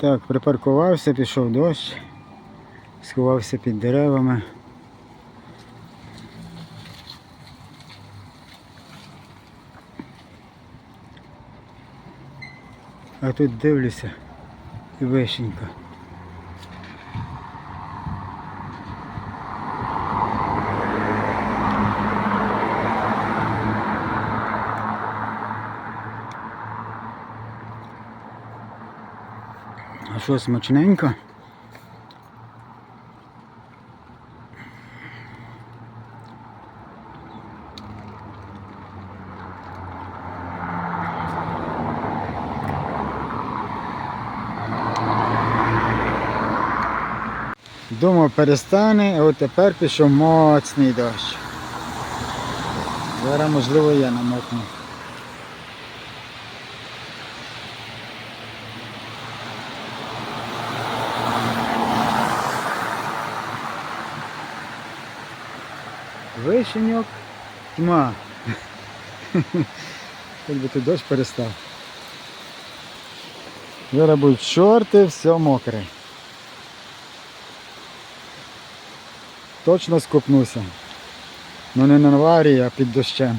Так, припаркувався, пішов дощ, сховався під деревами. А тут дивлюся і вишенька. Що смачненько? Думав перестане, а от тепер пішов моцний дощ. Зараз можливо я намокну. Вишеньок, тьма. Хоч би ти дощ перестав. Зараз шорти, все мокре. Точно скупнуся. Ну не на аварії, а під дощем.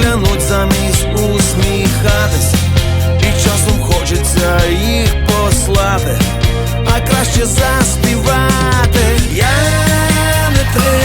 клянуть замість усміхатись, і часом хочеться їх послати, а краще заспівати. Я не треба